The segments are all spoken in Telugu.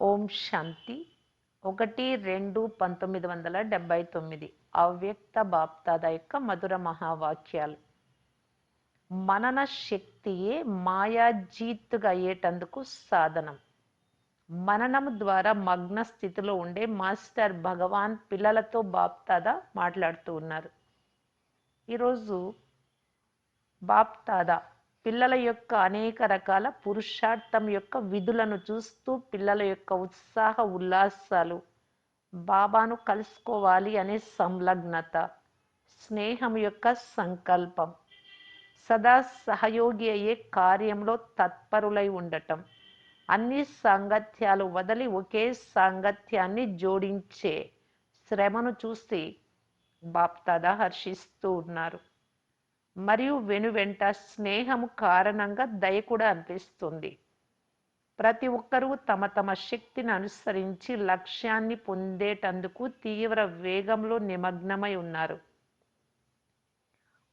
ఓం శాంతి. ఒకటి రెండు పంతొమ్మిది వందల డెబ్బై తొమ్మిది. అవ్యక్త బాప్తాద యొక్క మధుర మహావాక్యాలు. మనన శక్తియే మాయాజీత్తుగా అయ్యేటందుకు సాధనం. మననం ద్వారా మగ్న స్థితిలో ఉండే మాస్టర్ భగవాన్ పిల్లలతో బాప్తాద మాట్లాడుతూ ఉన్నారు. ఈరోజు బాప్తాద పిల్లల యొక్క అనేక రకాల పురుషార్థం యొక్క విధులను చూస్తూ పిల్లల యొక్క ఉత్సాహ ఉల్లాసాలు బాబాను కలుసుకోవాలి అనే సంలగ్నత స్నేహం యొక్క సంకల్పం. సదా సహయోగి అయ్యే కార్యంలో తత్పరులై ఉండటం. అన్ని సాంగత్యాలు వదిలి ఒకే సాంగత్యాన్ని జోడించే శ్రమను చూసి బాప్తాదా హర్షిస్తూ ఉన్నారు. మరియు వెనువెంట స్నేహము కారణంగా దయ కూడా అనిపిస్తుంది. ప్రతి ఒక్కరూ తమ తమ శక్తిని అనుసరించి లక్ష్యాన్ని పొందేటందుకు తీవ్ర వేగంలో నిమగ్నమై ఉన్నారు.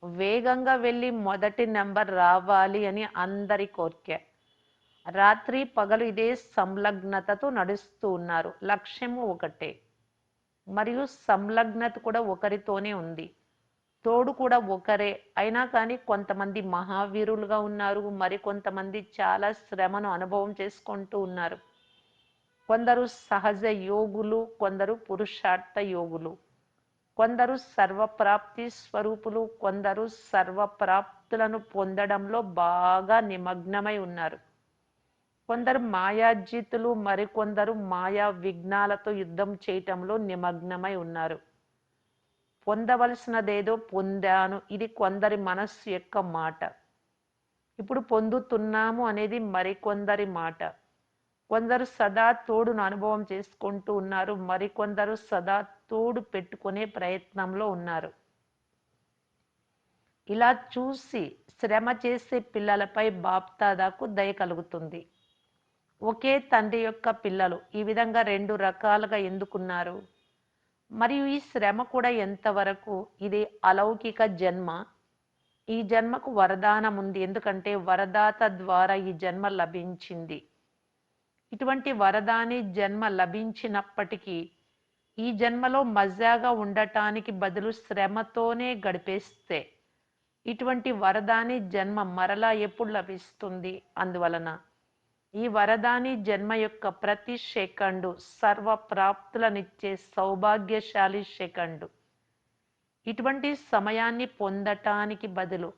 వేగంగా వెళ్ళి మొదటి నెంబర్ రావాలి అని అందరి కోరిక. రాత్రి పగలు ఇదే సంలగ్నతతో నడుస్తూ ఉన్నారు. లక్ష్యము ఒకటే. మరియు సంలగ్నత కూడా ఒకరితోనే ఉంది. తోడు కూడా ఒకరే. అయినా కానీ కొంతమంది మహావీరులుగా ఉన్నారు. మరికొంతమంది చాలా శ్రమను అనుభవం చేసుకుంటూ ఉన్నారు. కొందరు సహజ యోగులు కొందరు పురుషార్థ యోగులు. కొందరు సర్వప్రాప్తి స్వరూపులు కొందరు సర్వప్రాప్తులను పొందడంలో బాగా నిమగ్నమై ఉన్నారు. కొందరు మాయాజితులు మరికొందరు మాయా విఘ్నాలతో యుద్ధం చేయటంలో నిమగ్నమై ఉన్నారు. పొందవలసినదేదో పొందాను. ఇది కొందరి మనస్సు యొక్క మాట. ఇప్పుడు పొందుతున్నాము అనేది మరికొందరి మాట. కొందరు సదా తోడును అనుభవం చేసుకుంటూ ఉన్నారు. మరికొందరు సదా తోడు పెట్టుకునే ప్రయత్నంలో ఉన్నారు. ఇలా చూసి శ్రమ చేసే పిల్లలపై బాప్తాదాకు దయ కలుగుతుంది. ఒకే తండ్రి యొక్క పిల్లలు ఈ విధంగా రెండు రకాలుగా ఎందుకున్నారు? మరియు ఈ శ్రమ కూడా ఎంతవరకు ఇది అలౌకిక జన్మ? ఈ జన్మకు వరదానం ఉంది. ఎందుకంటే వరదాత ద్వారా ఈ జన్మ లభించింది. ఇటువంటి వరదాని జన్మ లభించినప్పటికీ ఈ జన్మలో మజాగా ఉండటానికి బదులు శ్రమతోనే గడిపేస్తే ఇటువంటి వరదాని జన్మ మరలా ఎప్పుడు లభిస్తుంది? అందువలన ఈ వరదాని జన్మ యొక్క ప్రతి సెకండు సర్వ ప్రాప్తులనిచ్చే సౌభాగ్యశాలి సెకండు ఇటువంటి సమయాన్ని పొందటానికి బదులు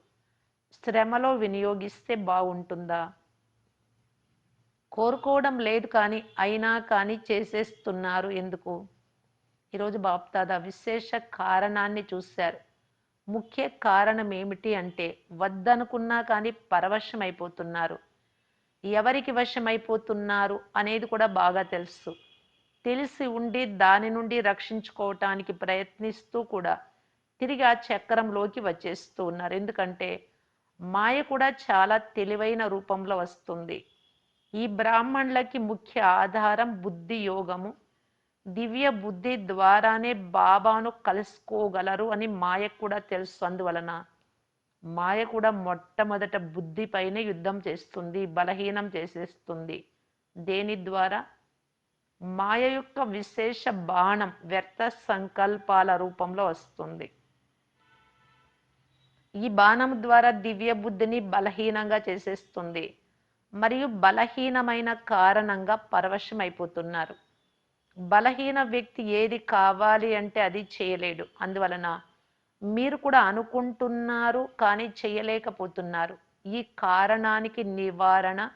శ్రమలో వినియోగిస్తే బాగుంటుందా? కోరుకోవడం లేదు కానీ అయినా కానీ చేసేస్తున్నారు ఎందుకు? ఈరోజు బాప్తాద విశేష కారణాన్ని చూశారు. ముఖ్య కారణం ఏమిటి అంటే వద్దనుకున్నా కానీ పరవశం అయిపోతున్నారు ఎవరికి వశమైపోతున్నారు అనేది కూడా బాగా తెలుసు. తెలిసి ఉండి దాని నుండి రక్షించుకోవటానికి ప్రయత్నిస్తూ కూడా తిరిగి ఆ చక్రంలోకి వచ్చేస్తూ ఉన్నారు. ఎందుకంటే మాయ కూడా చాలా తెలివైన రూపంలో వస్తుంది. ఈ బ్రాహ్మణులకి ముఖ్య ఆధారం బుద్ధి యోగము. దివ్య బుద్ధి ద్వారానే బాబాను కలుసుకోగలరు అని మాయ కూడా తెలుసు. అందువలన మాయ కూడా మొట్టమొదట బుద్ధిపైనే యుద్ధం చేస్తుంది బలహీనం చేసేస్తుంది. దేని ద్వారా? మాయ యొక్క విశేష బాణం వ్యర్థ సంకల్పాల రూపంలో వస్తుంది. ఈ బాణం ద్వారా దివ్య బుద్ధిని బలహీనంగా చేసేస్తుంది. మరియు బలహీనమైన కారణంగా పరవశం అయిపోతున్నారు బలహీన వ్యక్తి ఏది కావాలి అంటే అది చేయలేడు. అందువలన మీరు కూడా అనుకుంటున్నారు కానీ చేయలేకపోతున్నారు. ఈ కారణానికి నివారణ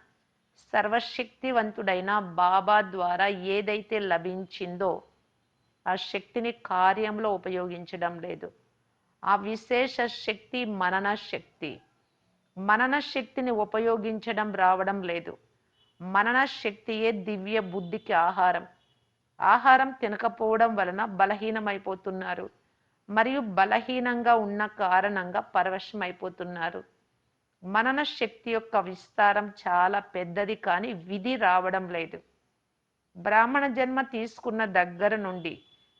సర్వశక్తివంతుడైన బాబా ద్వారా ఏదైతే లభించిందో ఆ శక్తిని కార్యంలో ఉపయోగించడం లేదు. ఆ విశేష శక్తి మనన శక్తి. మనన శక్తిని ఉపయోగించడం రావడం లేదు. మనన శక్తియే దివ్య బుద్ధికి ఆహారం. ఆహారం తినకపోవడం వలన బలహీనమైపోతున్నారు. మరియు బలహీనంగా ఉన్న కారణంగా పరవశమైపోతున్నారు. మనన శక్తి యొక్క విస్తారం చాలా పెద్దది కానీ విధి రావడం లేదు. బ్రాహ్మణ జన్మ తీసుకున్న దగ్గర నుండి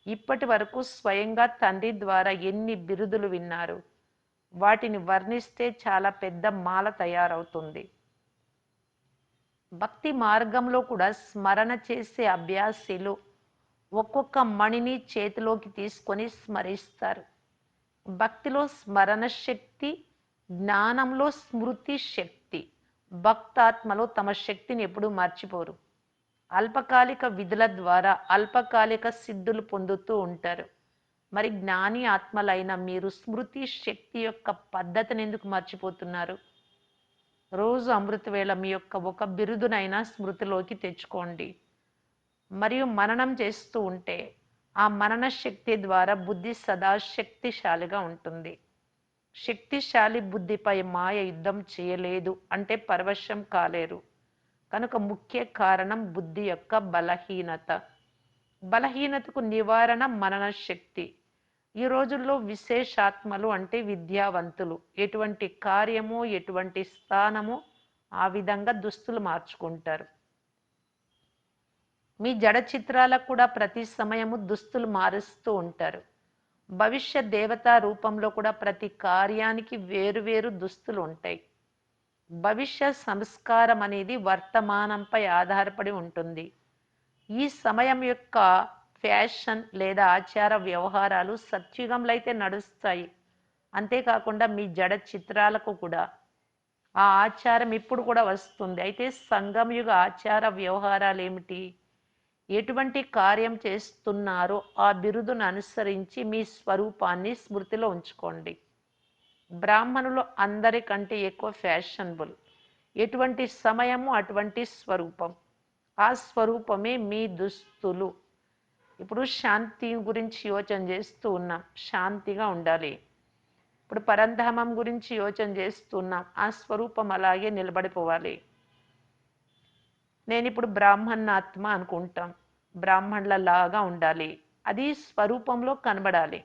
ఇప్పటి వరకు స్వయంగా తండ్రి ద్వారా ఎన్ని బిరుదులు విన్నారు? వాటిని వర్ణిస్తే చాలా పెద్ద మాల తయారవుతుంది. భక్తి మార్గంలో కూడా స్మరణ చేసే అభ్యాసిలు ఒక్కొక్క మణిని చేతిలోకి తీసుకొని స్మరిస్తారు. భక్తిలో స్మరణ శక్తి జ్ఞానంలో స్మృతి శక్తి భక్తాత్మలో తమ శక్తిని ఎప్పుడూ మర్చిపోరు. అల్పకాలిక విధుల ద్వారా అల్పకాలిక సిద్ధులు పొందుతూ ఉంటారు. మరి జ్ఞాని ఆత్మలైన మీరు స్మృతి శక్తి యొక్క పద్ధతిని ఎందుకు మర్చిపోతున్నారు? రోజు అమృతవేళ మీ యొక్క ఒక బిరుదునైనా స్మృతిలోకి తెచ్చుకోండి. మరియు మననం చేస్తూ ఉంటే ఆ మనన శక్తి ద్వారా బుద్ధి సదా శక్తిశాలిగా ఉంటుంది. శక్తిశాలి బుద్ధిపై మాయ యుద్ధం చేయలేదు అంటే పరవశం కాలేరు. కనుక ముఖ్య కారణం బుద్ధి యొక్క బలహీనత. బలహీనతకు నివారణ మనన శక్తి. ఈ రోజుల్లో విశేషాత్మలు అంటే విద్యావంతులు. ఎటువంటి కార్యము ఎటువంటి స్థానము ఆ విధంగా దుస్తులు మార్చుకుంటారు. మీ జడ చిత్రాలకు కూడా ప్రతి సమయము దుస్తులు మారుస్తూ ఉంటారు. భవిష్య దేవతా రూపంలో కూడా ప్రతి కార్యానికి వేరువేరు దుస్తులు ఉంటాయి. భవిష్య సంస్కారం అనేది వర్తమానంపై ఆధారపడి ఉంటుంది. ఈ సమయం యొక్క ఫ్యాషన్ లేదా ఆచార వ్యవహారాలు సత్యుగంలో అయితే నడుస్తాయి. అంతేకాకుండా మీ జడ చిత్రాలకు కూడా ఆ ఆచారం ఇప్పుడు కూడా వస్తుంది. అయితే సంగమయుగ ఆచార వ్యవహారాలు ఏమిటి? ఎటువంటి కార్యం చేస్తున్నారో ఆ బిరుదును అనుసరించి మీ స్వరూపాన్ని స్మృతిలో ఉంచుకోండి. బ్రాహ్మణులు అందరికంటే ఎక్కువ ఫ్యాషనబుల్. ఎటువంటి సమయము అటువంటి స్వరూపం. ఆ స్వరూపమే మీ దుస్తులు. ఇప్పుడు శాంతి గురించి యోచన చేస్తూ ఉన్నాం శాంతిగా ఉండాలి. ఇప్పుడు పరంధామం గురించి యోచన చేస్తున్నాం ఆ స్వరూపం అలాగే నిలబడిపోవాలి. నేను ఇప్పుడు బ్రాహ్మణాత్మ అనుకుంటాం. బ్రాహ్మణులలాగా ఉండాలి. అది స్వరూపంలో కనబడాలి.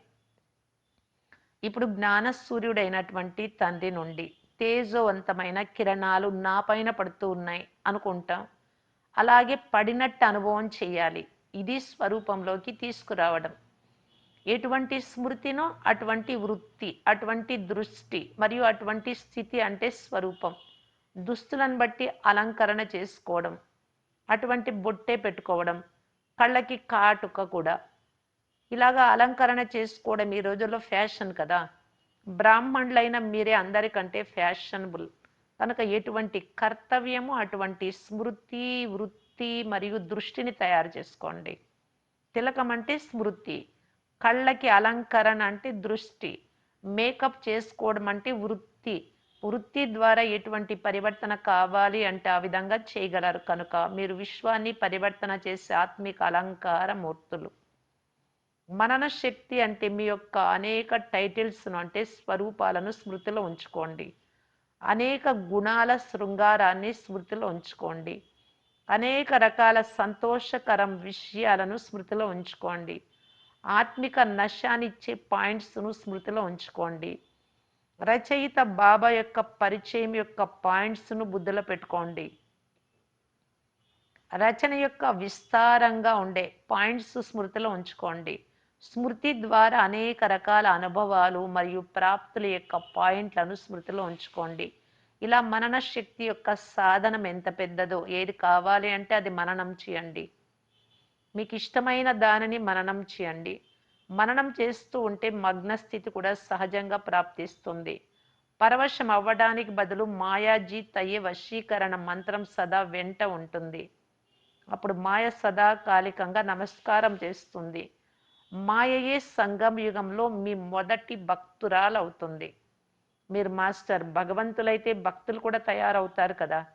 ఇప్పుడు జ్ఞాన సూర్యుడైనటువంటి తండ్రి నుండి తేజోవంతమైన కిరణాలు నా పైన పడుతూ ఉన్నాయి అనుకుంటాం. అలాగే పడినట్టు అనుభవం చేయాలి. ఇది స్వరూపంలోకి తీసుకురావడం. ఎటువంటి స్మృతినో అటువంటి వృత్తి అటువంటి దృష్టి మరియు అటువంటి స్థితి అంటే స్వరూపం. దుస్తులను బట్టి అలంకరణ చేసుకోవడం అటువంటి బొట్టే పెట్టుకోవడం కళ్ళకి కాటుక కూడా. ఇలాగా అలంకరణ చేసుకోవడం ఈ రోజుల్లో ఫ్యాషన్ కదా. బ్రాహ్మణులైన మీరే అందరికంటే ఫ్యాషనబుల్. కనుక ఎటువంటి కర్తవ్యము అటువంటి స్మృతి వృత్తి మరియు దృష్టిని తయారు చేసుకోండి. తిలకం అంటే స్మృతి కళ్ళకి అలంకరణ అంటే దృష్టి మేకప్ చేసుకోవడం అంటే వృత్తి. వృత్తి ద్వారా ఎటువంటి పరివర్తన కావాలి అంటే ఆ విధంగా చేయగలరు కనుక మీరు విశ్వాన్ని పరివర్తన చేసే ఆత్మిక అలంకార మూర్తులు. మనన శక్తి అంటే మీ యొక్క అనేక టైటిల్స్ను అంటే స్వరూపాలను స్మృతిలో ఉంచుకోండి. అనేక గుణాల శృంగారాన్ని స్మృతిలో ఉంచుకోండి. అనేక రకాల సంతోషకరం విషయాలను స్మృతిలో ఉంచుకోండి. ఆత్మిక నశానిచ్చే పాయింట్స్ను స్మృతిలో ఉంచుకోండి. రచయిత బాబా యొక్క పరిచయం యొక్క పాయింట్స్ను బుద్ధిలో పెట్టుకోండి. రచన యొక్క విస్తారంగా ఉండే పాయింట్స్ స్మృతిలో ఉంచుకోండి. స్మృతి ద్వారా అనేక రకాల అనుభవాలు మరియు ప్రాప్తుల యొక్క పాయింట్లను స్మృతిలో ఉంచుకోండి. ఇలా మనన శక్తి యొక్క సాధనం ఎంత పెద్దదో ఏది కావాలి అంటే అది మననం చేయండి. మీకు ఇష్టమైన దానిని మననం చేయండి. మననం చేస్తూ ఉంటే మగ్నస్థితి కూడా సహజంగా ప్రాప్తిస్తుంది. పరవశం అవ్వడానికి బదులు మాయాజీత్ అయ్యే వశీకరణ మంత్రం సదా వెంట ఉంటుంది. అప్పుడు మాయ సదాకాలికంగా నమస్కారం చేస్తుంది. మాయయే సంగం యుగంలో మీ మొదటి భక్తురాలవుతుంది. మీరు మాస్టర్ భగవంతులైతే భక్తులు కూడా తయారవుతారు కదా.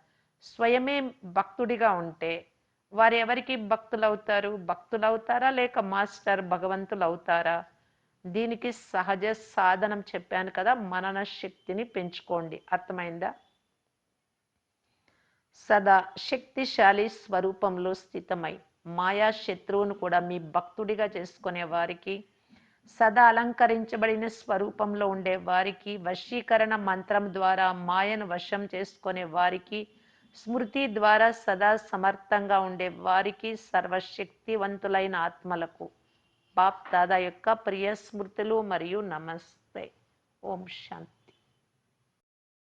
స్వయమే భక్తుడిగా ఉంటే వారు ఎవరికి భక్తులు అవుతారు భక్తులు అవుతారా లేక మాస్టర్ భగవంతులు అవుతారా దీనికి సహజ సాధనం చెప్పాను కదా మనన శక్తిని పెంచుకోండి. అర్థమైందా? సదా శక్తిశాలి స్వరూపంలో స్థితమై మాయా శత్రువును కూడా మీ భక్తుడిగా చేసుకునే వారికి సదా అలంకరించబడిన స్వరూపంలో ఉండే వారికి వశీకరణ మంత్రం ద్వారా మాయను వశం చేసుకునే వారికి స్మృతి ద్వారా సదా సమర్థంగా ఉండే వారికి సర్వశక్తివంతులైన ఆత్మలకు. బాప్ దాదా యొక్క ప్రియ స్మృతులు మరియు నమస్తే. ఓం శాంతి.